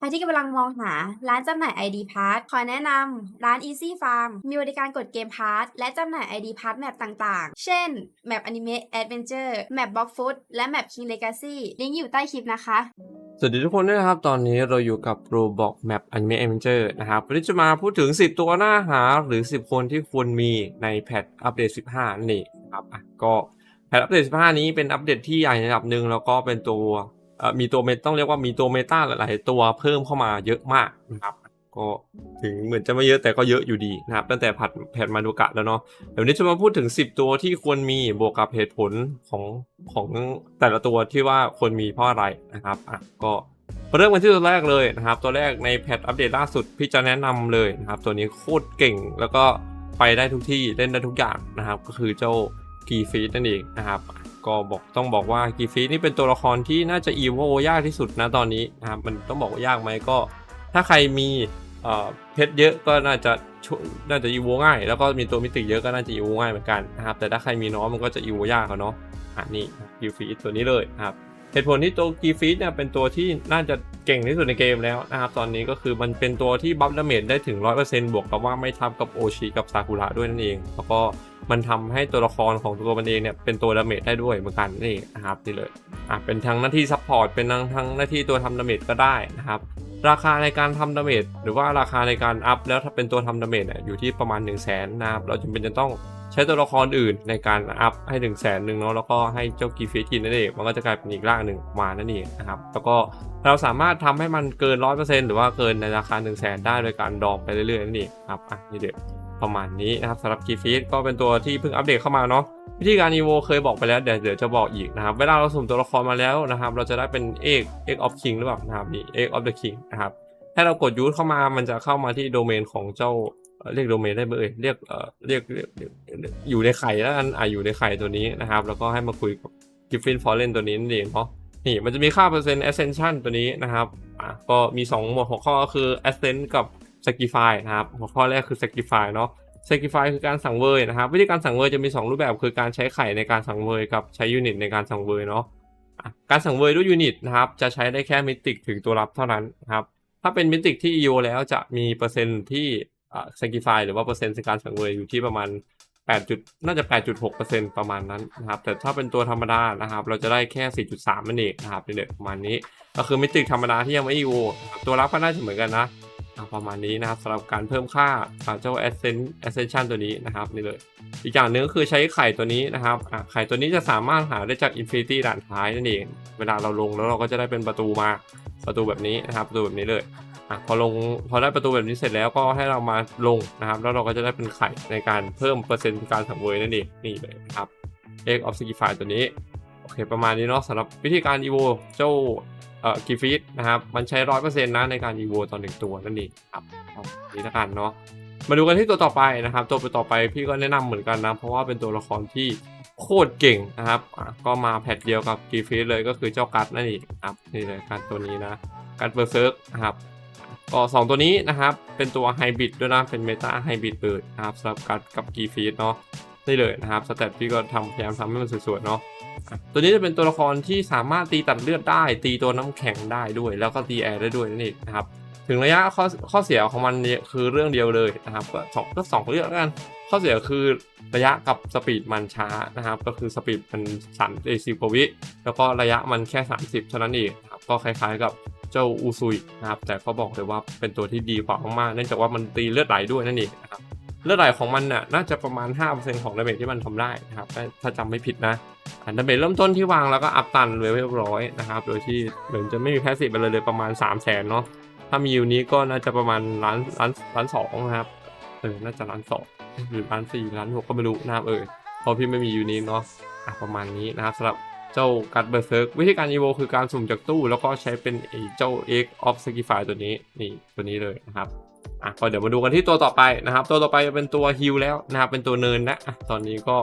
ใครที่กำลังมองหาร้านจำหน่าย ID Pass ขอแนะนำร้าน Easy Farm มีบริการกดเกม Pass และจำหน่าย ID Pass แมปต่างๆ เช่น แมป Anime Adventure แมป Block Food และแมป King Legacy ลิงก์อยู่ใต้คลิปนะคะ สวัสดีทุกคนด้วยนะครับ ตอนนี้เราอยู่กับ Roblox Map Anime Adventure นะครับวันนี้จะมาพูดถึง 10 ตัวหน้าหาหรือ 10 คนที่ควรมีในแพทอัปเดต 15นั่ครับอะก็แพทอัปเดต 15 นี้เป็นอัปเดตที่ใหญ่ในระดับหนึ่งแล้วก็เป็นตัว มีตัวเมตต้องเรียกว่ามีตัวเมตาหลาย ๆ ตัวเพิ่มเข้ามาเยอะมากนะครับ ก็ถึงเหมือนจะไม่เยอะแต่ก็เยอะอยู่ดีนะครับ ตั้งแต่ผัดแพทมาดูกะแล้วเนาะเดี๋ยวนี้จะมาพูดถึง 10 ตัวที่ควรมีบวกกับเหตุผลของของแต่ละตัวที่ว่าควรมีเพราะอะไรนะครับอะก็มาเริ่มกันที่ตัวแรกเลยนะครับ ตัวแรกในแพทอัปเดตล่าสุดพี่จะแนะนำเลยนะครับ ตัวนี้โคตรเก่งแล้วก็ไปได้ทุกที่เล่นได้ทุกอย่างนะครับ ก็คือเจ้ากีฟีดนั่นเองนะครับ ก็บอกต้องบอกว่ากีฟีดนี่เป็นตัวละครที่น่าจะอีโวยากที่สุดนะตอนนี้นะครับมันต้องบอกว่ายากไหมก็ ถ้าใครมีเพชรเยอะก็น่าจะน่าจะอีโวง่าย แล้วก็มีตัวมิติเยอะก็น่าจะอีโวง่ายเหมือนกันนะครับแต่ถ้าใครมีน้อยมันก็จะอีโวยากเขาเนาะอ่านี่กีฟีดตัวนี้เลยนะครับ เหตุผลที่ตัวกีฟีดเนี่ยเป็นตัวที่น่าจะเก่งที่สุดในเกมแล้วนะครับตอนนี้ก็คือมันเป็นตัวที่บัฟดาเมจได้ถึง 100%บวกกับว่าไม่ทับกับโอชิกับซากุระด้วยนั่นเอง แล้วก็มันทำให้ตัวละครของตัวมันเองเนี่ยเป็นตัวดาเมจได้ด้วยเหมือนกันนี่นะครับนี่เลยอะเป็นทั้งหน้าที่ซัพพอร์ตเป็นทั้งทั้งหน้าที่ตัวทำดาเมจก็ได้นะครับราคาในการทำดาเมจหรือว่าราคาในการอัพแล้วถ้าเป็นตัวทำดาเมจเนี่ยอยู่ที่ประมาณ 1 0 0 0 0แสนนะครับเราจำเป็นจะต้อง ช้ตัวละครอื่นในการอัพให้ถึงแสนหนึ่งเนาะแล้วก็ให้เจ้ากีฟิกินนั่นเองมันก็จะกลายเป็นอีกร่างหนึ่งมานั่นเองนะครับแล้วก็เราสามารถทำให้มันเกิน100%หรือว่าเกินในราคา1 0 0 0 0แสนได้โดยการดองไปเรื่อยๆนั่นเองครับอะนี่เด็กประมาณนี้นะครับสำหรับกีฟิก็เป็นตัวที่เพิ่งอัปเดตเข้ามาเนาะวิธีการอีโวเคยบอกไปแล้วเดี๋ยวเดี๋ยวจะบอกอีกนะครับเวลาเราสุ่มตัวละครมาแล้วนะครับ เราจะได้เป็นเอกเอกออฟคิงหรือเปล่านะครับนี่เอกออฟเดอะคิงนะครับถ้าเรากดยูทเข้ามามันจะเข้ามาที่โดเมนของเจ้า เรียกโดเมนได้ไหมเอ่ยเรียกเอ่อเรียกเรียกเรียกอยู่ในไข่แล้วกันอะอยู่ในไข่ตัวนี้นะครับ แล้วก็ให้มาคุยกับกิฟฟินฟอร์เรนตัวนี้นั่นเองเนาะนี่มันจะมีค่าเปอร์เซ็นต์ ascension ตัวนี้นะครับอะก็มี 2 หมวดหัวข้อก็คือ ascent กับ sacrifice นะครับ หัวข้อแรกคือ sacrifice เนาะ sacrifice คือการสั่งเวยนะครับ วิธีการสั่งเวยจะมี 2 รูปแบบคือการใช้ไข่ในการสั่งเวยกับใช้ยูนิตในการสั่งเวยเนาะการสั่งเวยด้วยยูนิตนะครับจะใช้ได้แค่มิติถึงตัวรับเท่านั้นนะครับถ้าเป็นมิติที่ EO แล้วจะมีเปอร์เซ็นต์ที่ อ่า sacrifice หรือว่าเปอร์เซ็นต์ในการสังเวยอยู่ที่ประมาณ8จุดน่าจะ 8.6%ประมาณนั้นนะครับแต่ถ้าเป็นตัวธรรมดานะครับ เราจะได้แค่ 4.3 นั่นเองนะครับเด็กประมาณนี้ ก็คือมิติธรรมดาที่ยังไม่ EO ตัวรับก็น่าจะเหมือนกันนะประมาณนี้นะครับสำหรับการเพิ่มค่าอ่าเจ้า ascent ascension ตัวนี้นะครับนี่เลย อีกอย่างหนึ่งก็คือใช้ไข่ตัวนี้นะครับไข่ตัวนี้จะสามารถหาได้จาก infinity ด่านท้ายนั่นเอง เวลาเราลงแล้วเราก็จะได้เป็นประตูมาประตูแบบนี้นะครับประตูแบบนี้เลย อะพอลงพอได้ประตูแบบนี้เสร็จแล้วก็ให้เรามาลงนะครับ แล้วเราก็จะได้เป็นไข่ในการเพิ่มเปอร์เซ็นต์การสังเวยนั่นเองนี่เลยนะครับ egg of sacrifice ตัวนี้โอเคประมาณนี้เนาะสำหรับวิธีการ evo เจ้าเอ่อกีฟีดนะครับมันใช้ร้อยเปอร์เซ็นต์นะในการอีโวต่อหนึ่งตัวนั่นเองครับนี้ละกันเนาะมาดูกันที่ตัวต่อไปนะครับ ตัวต่อไปพี่ก็แนะนำเหมือนกันนะเพราะว่าเป็นตัวละครที่โคตรเก่งนะครับ ก็มาแพทเดียวกับกีฟีดเลยก็คือเจ้ากัดนั่นเองครับนี่เลยการตัวนี้นะการเบอร์เซิร์กนะครับ ก็สองตัวนี้นะครับ เป็นตัวไฮบริดด้วยนะ เป็นเมตาไฮบริดเปิดนะครับสำหรับกัดกับกีฟีดเนาะได้เลยนะครับสเตตพี่ก็ทำพยายามทำให้มันสวยๆเนาะตัวนี้จะเป็นตัวละครที่สามารถตีตัดเลือดได้ ตีตัวน้ำแข็งได้ด้วย แล้วก็ตีแอร์ได้ด้วยนั่นเองนะครับถึงระยะข้อข้อเสียของมันเนี่ยคือเรื่องเดียวเลยนะครับก็สองก็สองเรื่องแล้วกันข้อเสียคือระยะกับสปีดมันช้านะครับ ก็คือสปีดมันสามเอซิกว่าวิแล้วก็ระยะมันแค่ 30เท่านั้นเองครับก็คล้ายๆกับ เจ้าอูซุยนะครับแต่ก็บอกเลยว่าเป็นตัวที่ดีกว่ามากๆเนื่องจากว่ามันตีเลือดไหลด้วยนั่นเองนะครับเลือดไหลของมันน่ะน่าจะประมาณ 5%ของดาเมจที่มันทำได้นะครับถ้าถ้าจำไม่ผิดนะอันดาเมจเริ่มต้นที่วางแล้วก็อัพตันเลเวลร้อยนะครับโดยที่เหมือนจะไม่มีแพสซีฟอะไรเลยประมาณ 3 0 0แสนเนาะถ้ามีอยู่นี้ก็น่าจะประมาณล้านล้านล้านสองนะครับเออน่าจะล้านสองหรือล้านสี่ล้านหกก็ไม่รู้นะครับเออเพราะพี่ไม่มีอยู่นี้เนาะประมาณนี้นะครับสำหรับ เจ้ากัดเบอร์เซิร์กวิธีการอีโวคือการสุ่มจากตู้แล้วก็ใช้เป็นไอ้เจ้า Egg of Sacrifice ตัวนี้นี่ตัวนี้เลยนะครับอะก็เดี๋ยวมาดูกันที่ตัวต่อไปนะครับ ตัวต่อไปจะเป็นตัวฮิลแล้วนะครับเป็นตัวเนินนะตอนนี้ก็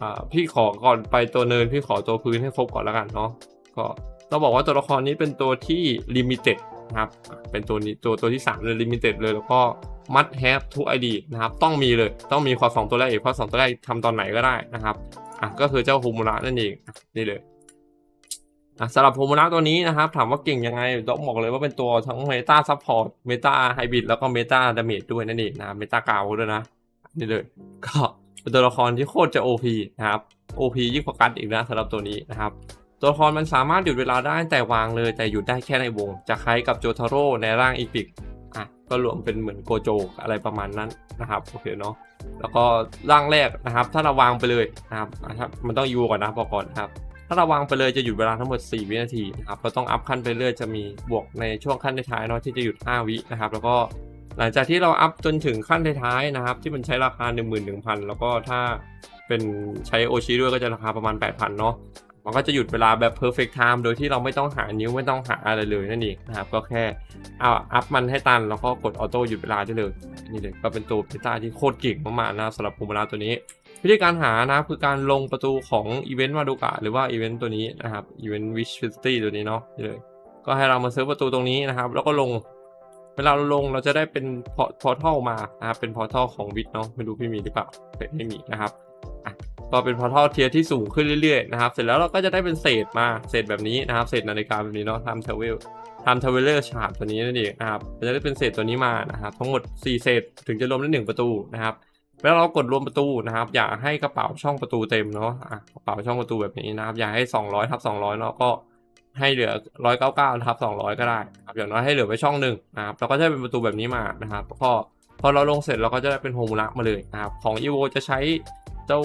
อ่าพี่ขอก่อนไปตัวเนินพี่ขอตัวพื้นให้ครบก่อนแล้วกันเนาะก็ต้องบอกว่าตัวละครนี้เป็นตัวที่ลิมิเต็ดนะครับเป็นตัวนี้ตัวตัวที่3เลยลิมิเต็ดเลยแล้วก็มัดแฮปทุกไอดีนะครับต้องมีเลยต้องมีความสองตัวแรกอีกเพราะสองตัวแรกทำตอนไหนก็ได้นะครับ อะก็คือเจ้าฮูมูระนั่นเองนี่เลยอะสำหรับโฮมูระตัวนี้นะครับ ถามว่าเก่งยังไงต้องบอกเลยว่าเป็นตัวทั้งเมตาซัพพอร์ตเมตาไฮบริดแล้วก็เมตาดาเมจด้วยนั่นเองนะเมตากาวด้วยนะ นี่เลย ก็เป็นตัวละครที่โคตรจะ OP นะครับ OP ยิ่งกว่ากันอีกนะสำหรับตัวนี้นะครับตัวละครมันสามารถหยุดเวลาได้แต่วางเลยแต่หยุดได้แค่ในวง จะคล้ายกับโจทาโร่ในร่างอีพิก ก็รวมเป็นเหมือนโกโจอะไรประมาณนั้นนะครับโอเคเนาะแล้วก็ร่างแรกนะครับ ถ้าเราวางไปเลยนะครับมันต้องยูก่อนนะบอกก่อนนะครับถ้าเราวางไปเลยจะหยุดเวลาทั้งหมด 4 วินาทีนะครับเราต้องอัพขั้นไปเรื่อยจะมีบวกในช่วงขั้นท้ายเนาะที่จะหยุด 5 วินะครับ แล้วก็หลังจากที่เราอัพจนถึงขั้นท้ายนะครับ ที่มันใช้ราคา 11,000 แล้วก็ถ้าเป็นใช้โอชิด้วยก็จะราคาประมาณ 8,000 เนาะ มันก็จะหยุดเวลาแบบ perfect time โดยที่เราไม่ต้องหานิ้วไม่ต้องหาอะไรเลยนั่นเองนะครับ ก็แค่เอาอัพมันให้ตัน แล้วก็กดออโต้หยุดเวลาได้เลย นี่เลยก็เป็นตัวเบต้าที่โคตรเก่งมากๆนะสำหรับภูมิลาตัวนี้ วิธีการหานะคือการลงประตูของอีเวนต์มาดูกะหรือว่าอีเวนต์ตัวนี้นะครับอีเวนต์วิชฟิสตี้ตัวนี้เนาะนี่เลยก็ให้เรามาเซิร์ฟประตูตรงนี้นะครับ แล้วก็ลงเวลาเราลงเราจะได้เป็นพอร์ทัลมานะครับเป็นพอร์ทัลของวิทเนาะไม่รู้พี่มีหรือเปล่าแต่ไม่มีนะครับ ก็เป็นพอร์ทัลเทียร์ที่สูงขึ้นเรื่อยๆนะครับ เสร็จแล้วเราก็จะได้เป็นเศษมาเศษแบบนี้นะครับ เศษนาฬิกาแบบนี้เนาะทำเทเวลทำเทเวลเลอร์ชาร์ตตัวนี้นั่นเองนะครับจะได้เป็นเศษตัวนี้มานะครับ ทั้งหมด 4 เศษถึงจะรวมได้หนึ่งประตูนะครับแล้วเรากดรวมประตูนะครับ อย่าให้กระเป๋าช่องประตูเต็มเนาะะกระเป๋าช่องประตูแบบนี้นะครับ อย่าให้ 200ทับ200เนาะก็ให้เหลือ 199ทับ200 ก็ได้ครับอย่างน้อยให้เหลือไว้ช่องหนึ่งนะครับเราก็จะเป็นประตูแบบนี้มานะครับพอพอเราลงเสร็จเราก็จะได้เป็นโฮมูระมาเลยนะครับ ของ e v o จะใช้เจ้า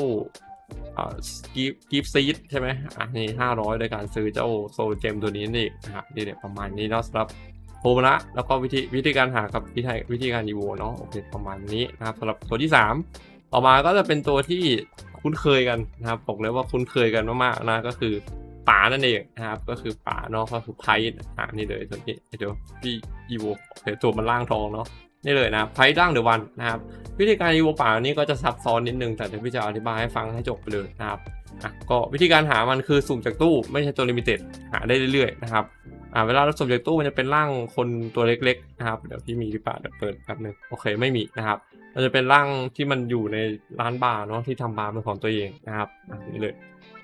กีฟกีฟซีดใช่ไหมอะนี่500โดยการซื้อเจ้าโซลเจมตัวนี้นี่นะครับนี่เนี่ยประมาณนี้เนาะสำหรับโฮมละแล้วก็วิธีวิธีการหากับวิธีวิธีการดีโวเนาะโอเคประมาณนี้นะครับสำหรับตัวที่ 3 ต่อมาก็จะเป็นตัวที่คุ้นเคยกันนะครับบอกเลยว่าคุ้นเคยกันมากๆนะก็คือป่านั่นเองนะครับก็คือป่าเนาะก็คือไพ่นี่เลยตัวนี้เดี๋ยวพี่อีโวโอเคตัวมันล่างทองเนาะ นี่เลยนะไพ่ร่างเดอะวันนะครับวิธีการอีโวป่านี้ก็จะซับซ้อนนิดนึงแต่เดี๋ยวพี่จะอธิบายให้ฟังให้จบไปเลยนะครับอะก็วิธีการหามันคือสุ่มจากตู้ไม่ใช่ตัวลิมิเต็ดหาได้เรื่อยๆนะครับอ่าเวลาเราสุ่มจากตู้มันจะเป็นร่างคนตัวเล็กๆนะครับเดี๋ยวพี่มีหรือเปล่าเดี๋ยวเปิดแป๊บนึงโอเคไม่มีนะครับมันจะเป็นร่างที่มันอยู่ในร้านบาร์เนาะที่ทำบาร์เป็นของตัวเองนะครับนี่เลย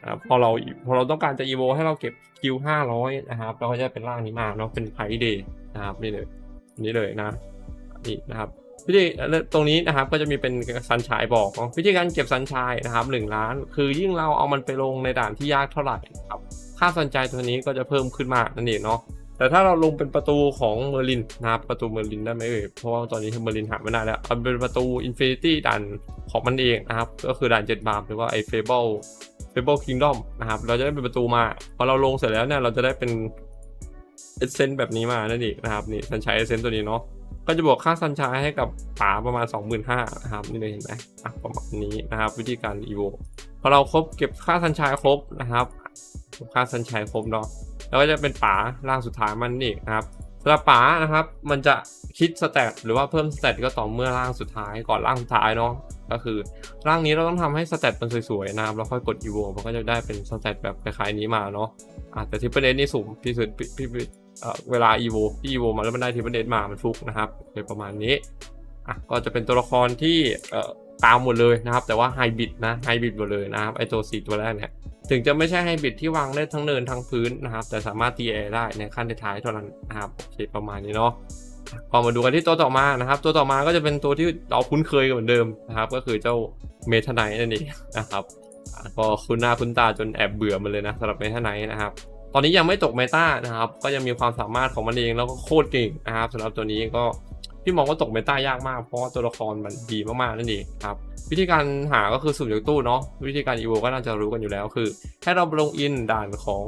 นะครับพอเราพอเราต้องการจะอีโวให้เราเก็บคิวห้าร้อยนะครับเราก็จะเป็นร่างนี้มาเนาะเป็นไพเดย์นะครับนี่เลยนี่เลยนะ นี่นะครับวิธีตรงนี้นะครับก็จะมีเป็นซันชายบอกวิธีการเก็บซันชายนะครับหนึ่งล้าน คือยิ่งเราเอามันไปลงในด่านที่ยากเท่าไหร่ครับค่าสันใจตัวนี้ก็จะเพิ่มขึ้นมากนั่นเองเนาะแต่ถ้าเราลงเป็นประตูของเมอร์ลินนะครับประตูเมอร์ลินได้ไหมเอ่ยเพราะว่าตอนนี้เมอร์ลินหาไม่ได้แล้วเป็นประตูอินฟินิตี้ด่านของมันเองนะครับ ก็คือด่านเจ็ดบาร์หรือว่าไอเฟเบิลเฟเบิลคิงดอมนะครับเราจะได้เป็นประตูมาพอเราลงเสร็จแล้วเนี่ยเราจะได้เป็นเอเซนต์แบบนี้มานั่นเองนะครับนี่สัญชัยเอเซนตัวนี้เนาะ ก็จะบวกค่าสัญชัยให้กับป๋าประมาณ 25,000นะครับนี่เลยเห็นไหมอะประมาณนี้นะครับ วิธีการอีโวพอเราครบเก็บค่าสัญชัยครบนะครับค่าสัญชัยครบเนาะแล้วก็จะเป็นป๋าร่างสุดท้ายมันนี่นะครับสำหรับป๋านะครับมันจะคิดสเตตหรือว่าเพิ่มสเตตก็ต่อเมื่อร่างสุดท้ายก่อนร่างสุดท้ายเนาะก็คือร่างนี้เราต้องทำให้สเตตมันสวยๆนะครับแล้วค่อยกดอีโวมันก็จะได้เป็นสเตตแบบคล้ายๆนี้มาเนาะอะแต่ทิปเปิลเดนี่สูงที่สุดพี่พี่พี่ เวลาอีโวที่อีโวมาแล้วมันได้ทิปเปิลเดมา มันฟุกนะครับเป็นประมาณนี้อะก็จะเป็นตัวละครที่ตามหมดเลยนะครับ แต่ว่าไฮบิดนะไฮบิดหมดเลยนะครับไอตัวสี่ตัวแรกเนี่ยถึงจะไม่ใช่ไฮบิดที่วางได้ทั้งเนินทั้งพื้นนะครับ แต่สามารถตีแอร์ได้ในขั้นท้ายเท่านั้นนะครับโอเคประมาณนี้เนาะก็มาดูกันที่ตัวต่อมานะครับ ตัวต่อมาก็จะเป็นตัวที่เราคุ้นเคยกันเหมือนเดิมนะครับ ก็คือเจ้าเมทไนนั่นเองนะครับอะก็คุ้นหน้าคุ้นตาจนแอบเบื่อมันเลยนะสำหรับเมทไนนะครับ ตอนนี้ยังไม่ตกเมตานะครับ ก็ยังมีความสามารถของมันเองแล้วก็โคตรเก่งนะครับสำหรับตัวนี้ก็พี่มองว่าตกเมตายากมากเพราะว่าตัวละครมันดีมากๆนั่นเองครับวิธีการหาก็คือสุ่มจากตู้เนาะวิธีการอีโวก็น่าจะรู้กันอยู่แล้วคือ ให้เราลงอินด่านของ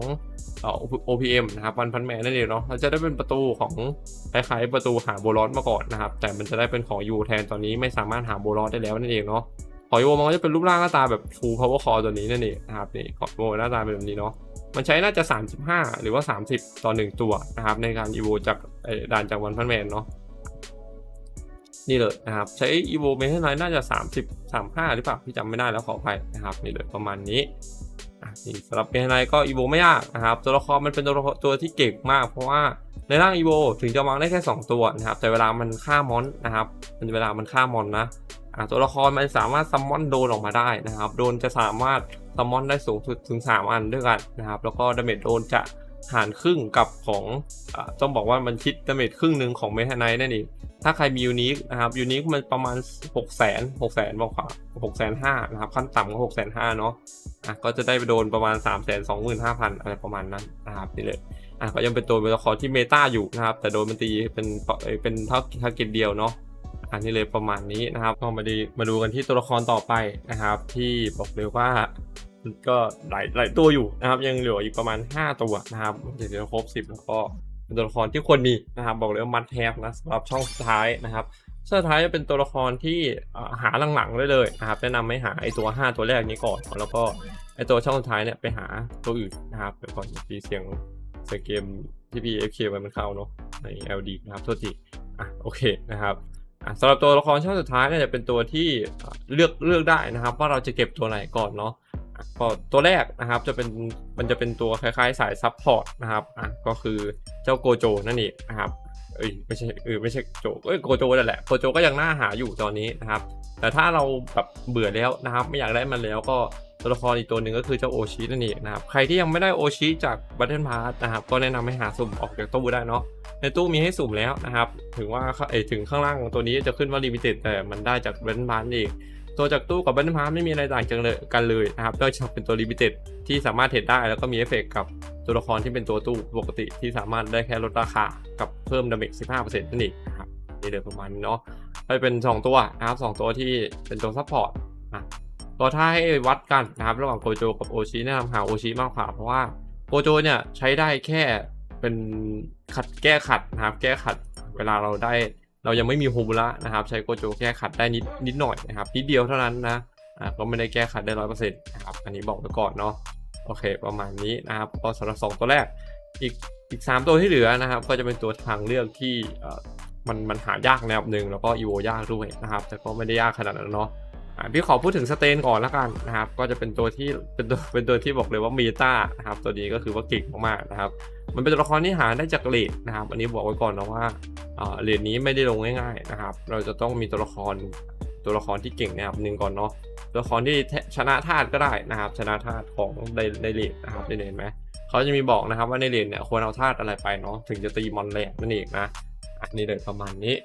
เอ่อ OPM นะครับวันพันแมนนั่นเองเนาะเราจะได้เป็นประตูของคล้ายๆประตูหาโบลอสมาก่อนนะครับ แต่มันจะได้เป็นของยูแทนตอนนี้ไม่สามารถหาโบลอสได้แล้วนั่นเองเนาะของยูมันก็จะเป็นรูปร่างหน้าตาแบบ Full Power Core ตัวนี้นั่นเองนะครับนี่ของโมหน้าตาเป็นแบบนี้เนาะ มันใช้น่าจะ 35 หรือว่า 30 ต่อ 1 ตัวนะครับ ในการอีโวจากด่านจากวันพันแมนเนาะนี่เลยนะครับ ใช้ evo เมทัลไนน่าจะ 30 35 หรือเปล่าพี่จำไม่ได้แล้วขออภัยนะครับนี่เลยประมาณนี้นี่สำหรับเมทัลไนก็ evo ไม่ยากนะครับ ตัวละครมันเป็นตัวตัวที่เก่งมาก เพราะว่าในร่าง evo ถึงจะวางได้แค่ 2 ตัวนะครับ แต่เวลามันฆ่ามอนนะครับ มันเวลามันฆ่ามอนนะตัวละครมันสามารถซัมมอนโดนออกมาได้นะครับ โดนจะสามารถ ซัมมอนได้สูงสุดถึง 3 อันด้วยกันนะครับ แล้วก็ดาเมจโดนจะหารครึ่งกับของอต้องบอกว่ามันคิดดาเมจครึ่งหนึ่งของเมทาไนท์นั่นเองถ้าใครมียูนิคนะครับยูนิคมันประมาณ 6 0 0 0 0 0 6 0 0 0 0บอกว่า6 5 0 0 0นะครับ ขั้นต่ำก็6 5 0 0 0เนาะอะก็จะได้ไปโดนประมาณ 3 2 5 0 0 0อะไรประมาณนั้นนะครับนี่เลยอะก็ยังเป็นตัวเป็นละครที่เมตาอยู่นะครับ แต่โดนมันตีเป็นเป็นเท่าทาเก็ตเดียวเนาะอันนี้เลยประมาณนี้นะครับก็มาดีมาดูกันที่ตัวละครต่อไปนะครับ ที่บอกเลยว่า ก็หลายหลายตัวอยู่นะครับ ยังเหลืออีกประมาณ 5 ตัวนะครับเดี๋ยวครบ 10 แล้วก็เป็นตัวละครที่ควรมีนะครับ บอกเลยว่ามัดแทบนะสำหรับช่องสุดท้ายนะครับช่องสุดท้ายจะเป็นตัวละครที่หาหลังๆได้เลยนะครับ แนะนำให้หาไอตัว 5 ตัวแรกนี้ก่อน แล้วก็ไอตัวช่องสุดท้ายเนี่ยไปหาตัวอื่นนะครับไปก่อนมีเสียงเสียงเกมที่พี่ FK มันเข้าเนาะใน LD นะครับโทษทีอะโอเคนะครับอะสำหรับตัวละครช่องสุดท้ายเนี่ยจะเป็นตัวที่เลือกเลือกได้นะครับ ว่าเราจะเก็บตัวไหนก่อนเนาะ ก็ตัวแรกนะครับจะเป็นมันจะเป็นตัวคล้ายๆ สายซับพอร์ตนะครับอะก็คือเจ้าโกโจนั่นเองนะครับเอ้ยไม่ใช่เออไม่ใช่โจเอ้ยโกโจนั่นแหละโกโจก็ยังน่าหาอยู่ตอนนี้นะครับ แต่ถ้าเราแบบเบื่อแล้วนะครับ ไม่อยากได้มันแล้วก็ตัวละครอีกตัวหนึ่งก็คือเจ้าโอชินั่นเองนะครับ ใครที่ยังไม่ได้โอชิจากบัตเทิลพาร์นะครับ ก็แนะนำให้หาสุ่มออกจากตู้ได้เนาะในตู้มีให้สุ่มแล้วนะครับ ถึงว่าเอยถึงข้างล่างของตัวนี้จะขึ้นว่าลิมิเต็ดแต่มันได้จากเบนพาร์เอง ตัวจากตู้กับเบนพาร์ไม่มีอะไรต่างกันเลยกันเลยนะครับก็จะเป็นตัวลิมิเต็ดที่สามารถเทรดได้แล้วก็มีเอฟเฟกต์กับตัวละครที่เป็นตัวตู้ปกติที่สามารถได้แค่ลดราคากับเพิ่มดาเมจ15%นั่นเองนะครับนี่เลยประมาณนี้เนาะก็เป็น 2 ตัวนะครับสองตัวที่เป็นตัวซัพพอร์ตอะก็ถ้าให้วัดกันนะครับระหว่างโกโจกับโอชิแนะนำหาโอชิมากกว่าเพราะว่าโกโจเนี่ยใช้ได้แค่เป็นขัดแก้ขัดนะครับแก้ขัดเวลาเราได้ เรายังไม่มีโฮมูระนะครับ ใช้โกโจแก้ขัดได้นิดนิดหน่อยนะครับนิดเดียวเท่านั้นนะก็ไม่ได้แก้ขัดได้ร้อยเปอร์เซ็นต์นะครับอันนี้บอกไว้ก่อนเนาะโอเค ประมาณนี้นะครับก็สำหรับสองตัวแรกอีกอีกสามตัวที่เหลือนะครับ ก็จะเป็นตัวทางเลือกที่มันมันหายากในระดับหนึ่งแล้วก็อีโวยากด้วยนะครับ แต่ก็ไม่ได้ยากขนาดนั้นเนาะ พี่ขอพูดถึงสเตนก่อนละกันนะครับ ก็จะเป็นตัวที่เป็นตัวเป็นตัวที่บอกเลยว่าเมตานะครับ ตัวนี้ก็คือว่าเก่งมากๆนะครับ มันเป็นตัวละครที่หาได้จากเลดนะครับ อันนี้บอกไว้ก่อนนะว่าเอ่อเลดนี้ไม่ได้ลงง่ายๆนะครับ เราจะต้องมีตัวละครตัวละครที่เก่งนระดับหนึ่งก่อนเนาะตัวละครที่ชนะธาตุก็ได้นะครับ ชนะธาตุของในในเลดนะครับได้เห็นไหมเขาจะมีบอกนะครับว่าในเลดเนี่ยควรเอาธาตุอะไรไปเนาะถึงจะตีมอนแรงนั่นเองนะอันนี้เลยประมาณนี้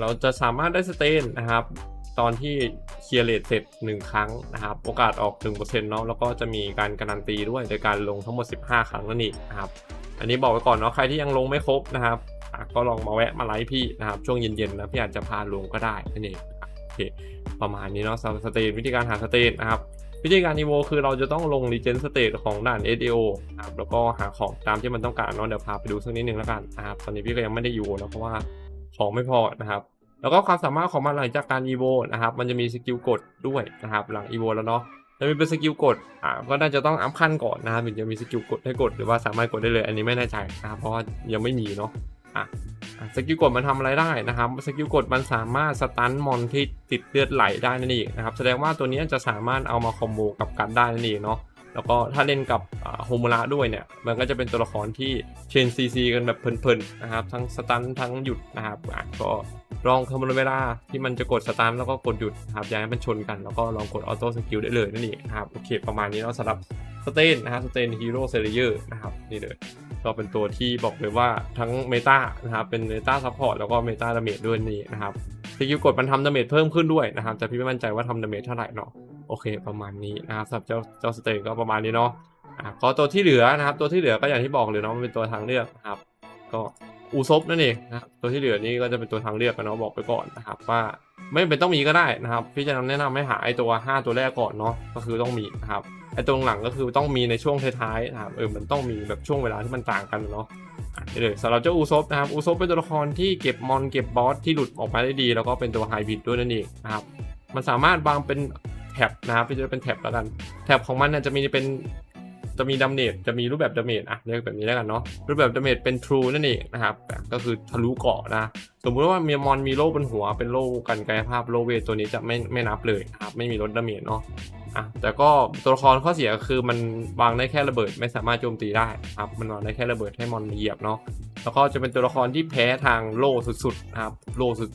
เราจะสามารถได้สเตนนะครับ ตอนที่เคลียร์เลทเสร็จ 1 ครั้งนะครับ โอกาสออก 1%เนาะแล้วก็จะมีการการันตีด้วยโดยการลงทั้งหมด 15 ครั้งนั่นเองนะครับ อันนี้บอกไว้ก่อนเนาะใครที่ยังลงไม่ครบนะครับก็ลองมาแวะมาไลฟ์พี่นะครับ ช่วงเย็นๆนะพี่อาจจะพาลงก็ได้นั่นเองโอเคประมาณนี้เนาะสเตนวิธีการหาสเตนนะครับวิธีการอีโวคือเราจะต้องลงรีเจนสเตตของด่าน SEO นะครับแล้วก็หาของตามที่มันต้องการเนาะเดี๋ยวพาไปดูสักนิดนึงแล้วกันนะครับตอนนี้พี่ก็ยังไม่ได้อยู่นะเพราะว่าของไม่พอนะครับ แล้วก็ความสามารถของมันหลังจากการ EVO นะครับ มันจะมีสกิลกดด้วยนะครับ หลัง EVO แล้วเนาะจะมีเป็นสกิลกดอ่าก็น่าจะต้องอัพขั้นก่อนนะครับถึงจะมีสกิลกดให้กดหรือว่าสามารถกดได้เลย อันนี้ไม่แน่ใจนะครับเพราะยังไม่มีเนาะอะสกิลกดมันทำอะไรได้นะครับสกิลกดมันสามารถสตันมอนที่ติดเลือดไหลได้นั่นเองนะครับแสดงว่าตัวนี้จะสามารถเอามาคอมโบกับกันได้นั่นเองเนาะ แล้วก็ถ้าเล่นกับโฮมูระด้วยเนี่ย มันก็จะเป็นตัวละครที่เชนซีซีกันแบบเพลินๆนะครับ ทั้งสตันทั้งหยุดนะครับก็ลองคำนวณเวลาที่มันจะกดสตันแล้วก็กดหยุดครับย่าให้มันชนกันแล้วก็ลองกดออโต้สกิลได้เลยนั่นเองนะครับโอเค ประมาณนี้เนาะสำหรับสเตนนะครับสเตนฮีโร่เซเลเยอร์นะครับนี่เลยก็เป็นตัวที่บอกเลยว่าทั้งเมตานะครับเป็นเมตาซัพพอร์ตแล้วก็เมตาดาเมจด้วยนี่นะครับสกิลกดมันทำดาเมจเพิ่มขึ้นด้วยนะครับแต่พี่ไม่มั่นใจว่าทำดาเมจเท่าไหร่เนาะ โอเค ประมาณนี้นะครับสำหรับเจ้าเจ้าสเตนก็ประมาณนี้เนาะอะก็ตัวที่เหลือนะครับ ตัวที่เหลือก็อย่างที่บอกเลยเนาะมันเป็นตัวทางเลือกนะครับ ก็อูซบนั่นเองนะครับตัวที่เหลือนี่ก็จะเป็นตัวทางเลือกกันเนาะบอกไปก่อนนะครับว่าไม่เป็นต้องมีก็ได้นะครับ พี่จะแนะนำให้หาไอตัว 5 ตัวแรกก่อนเนาะก็คือต้องมีนะครับไอตัวหลังก็คือต้องมีในช่วงท้ายๆนะครับเออมันต้องมีแบบช่วงเวลาที่มันต่างกันเนาะอะนี่เลยสำหรับเจ้าอูซบนะครับอูซบเป็นตัวละครที่เก็บมอนเก็บบอสที่หลุดออกมาได้ดี แล้วก็เป็นตัวไฮบริดด้วยนั่นเองนะครับมันสามารถวางเป็น แท็บนะครับพี่จะเป็นแท็บแล้วกันแท็บของมันน่ยจะมีเป็นจะมีดาเมจจะมีรูปแบบดาเมจอะเรียกแบบนี้แล้วกันเนาะรูปแบบดาเมจเป็น true นั่นเองนะครับก็คือทะลุเกาะนะสมมุติว่ามีมอนมีโล่บนหัวเป็นโล่กันกายภาพโล่เวทตัวนี้จะไม่ไม่นับเลยนะครับไม่มีลดดาเมจเนาะอะแต่ก็ตัวละครข้อเสียคือมันวางได้แค่ระเบิดไม่สามารถโจมตีได้ครับมันวางได้แค่ระเบิดให้มอนเหยียบเนาะแล้วก็จะเป็นตัวละครที่แพ้ทางโล่สุดๆนะครับโล่สุด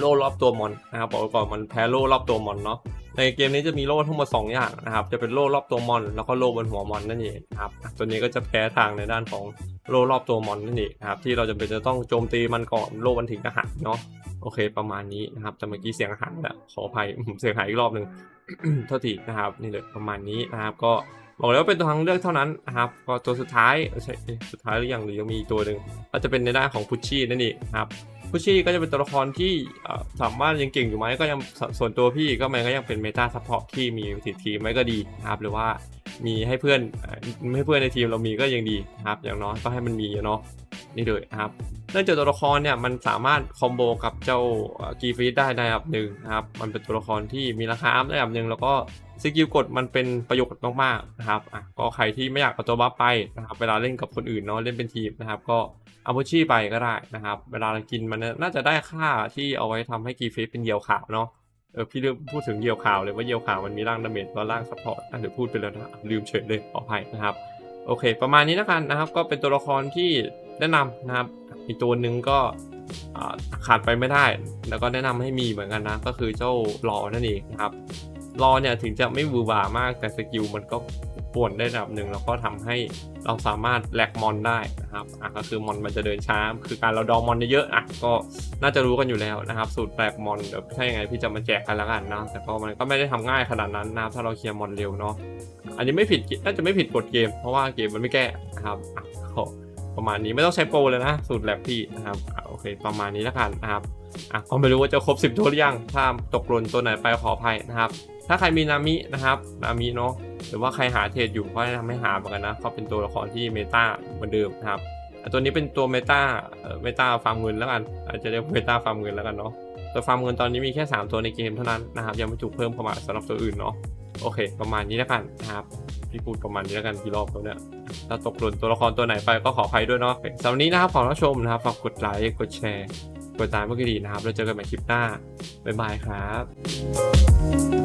โล่รอบตัวมอนนะครับบอกก่อนมันแพ้โล่รอบตัวมอนเนาะในเกมนี้จะมีโล่ทั้งหมด2อย่างนะครับจะเป็นโล่รอบตัวมอน แล้วก็โล่บนหัวมอนนั่นเองครับอะตัวนี้ก็จะแพ้ทางในด้านของโล่รอบตัวมอนนั่นเองครับที่เราจะเป็นจะต้องโจมตีมันก่อนโล่มันถึงจะหักเนาะโอเคประมาณนี้นะครับแต่เมื่อกี้เสียงหักแล้วขออภัยเสียงหายอีกรอบหนึ่งโทษทีนะครับนี่เลยประมาณนี้นะครับก็บอกเลยว่าเป็นตัวทางเลือกเท่านั้นนะครับก็ตัวสุดท้ายเอ้ยใช่สุดท้ายหรือยังหรือยังมีอีกตัวหนึ่งก็จะเป็นในด้านของพุชชี่นั่นเองครับ พุชชี่ก็จะเป็นตัวละครที่สามารถยังเก่งอยู่ไหมก็ยังส่วนตัวพี่ก็มันก็ยังเป็นเมตาซัพพอร์ตที่มีติดทีมไม่ก็ดีนะครับหรือว่ามีให้เพื่อนเอ่อให้เพื่อนในทีมเรามีก็ยังดีนะครับอย่างน้อยก็ให้มันมีเนาะนี่เลยนะครับ เนื่องจากตัวละครเนี่ยมันสามารถคอมโบกับเจ้ากีฟีดได้ในระดับหนึ่งนะครับ มันเป็นตัวละครที่มีราคาอัพในระดับหนึ่งแล้วก็สกิลกดมันเป็นประโยชน์มากๆนะครับอะก็ใครที่ไม่อยากเอาตัวบัฟไปนะครับเวลาเล่นกับคนอื่นเนาะเล่นเป็นทีมนะครับก็เอาพุชชี่ไปก็ได้นะครับ เวลาเรากินมันน่าจะได้ค่าที่เอาไว้ทำให้กีฟีดเป็นเหยี่ยวขาวเนาะเออพี่เลืมพูดถึงเหยี่ยวขาวเลยว่าเหยี่ยวขาวมันมีร่างดาเมจก็ร่างซัพพอร์ตอะเดี๋ยวพูดไปแล้วนะลืมเฉยเลยขออภัยนะครับโอเค ประมาณนี้แล้วกันนะครับ ก็เป็นตัวละครที่ แนะนำนะครับ อีกตัวหนึ่งก็ขาดไปไม่ได้ แล้วก็แนะนำให้มีเหมือนกันนะ ก็คือเจ้ารอนั่นเองนะครับรอเนี่ยถึงจะไม่บูบามากแต่สกิลมันก็ป่วนได้ระดับหนึ่งแล้วก็ทำให้เราสามารถแลกมอนได้นะครับอะก็คือมอนมันจะเดินช้า คือการเราดองมอนเยอะอะก็น่าจะรู้กันอยู่แล้วนะครับ สูตรแปลกมอนเดี๋ยวถ้ายังไงพี่จะมาแจกกันแล้วกันนะแต่ก็มันก็ไม่ได้ทำง่ายขนาดนั้นนะครับถ้าเราเคลียร์มอนเร็วเนาะอันนี้ไม่ผิดน่าจะไม่ผิดกฎเกม เพราะว่าเกมมันไม่แก้นะครับอะ ประมาณนี้ไม่ต้องใช้โปรเลยนะ สูตรแลบพี่นะครับอโอเค ประมาณนี้แล้วกันนะครับอะก็ไม่รู้ว่าจะครบ 10 ตัวหรือยัง ถ้าตกหล่นตัวไหนไปขออภัยนะครับ ถ้าใครมีนามินะครับนามิเนาะหรือว่าใครหาเทรดอยู่ก็แนะนำให้หาเหมือนกันนะเขาเป็นตัวละครที่เมตาเหมือนเดิมนะครับตัวนี้เป็นตัวเมตาเอ่อเมตาฟาร์มเงินแล้วกัน อาจจะเรียกเมตาฟาร์มเงินแล้วกันเนาะตัวฟาร์มเงินตอนนี้มีแค่ 3 ตัวในเกมเท่านั้นนะครับยังไม่ถูกเพิ่มเข้ามาสำหรับตัวอื่นเนาะ โอเค ประมาณนี้แล้วกันนะครับพี่พูดประมาณนี้แล้วกันกี่รอบแล้วเนี่ยถ้าตกหล่นตัวละครตัวไหนไปก็ขออภัยด้วยเนาะสำหรับนนี้นะครับขอรับชมนะครับฝากกดไลค์กดแชร์กดติดตามเพื่อดีนะครับ แล้วเจอกันใหม่คลิปหน้า บ๊ายบายครับ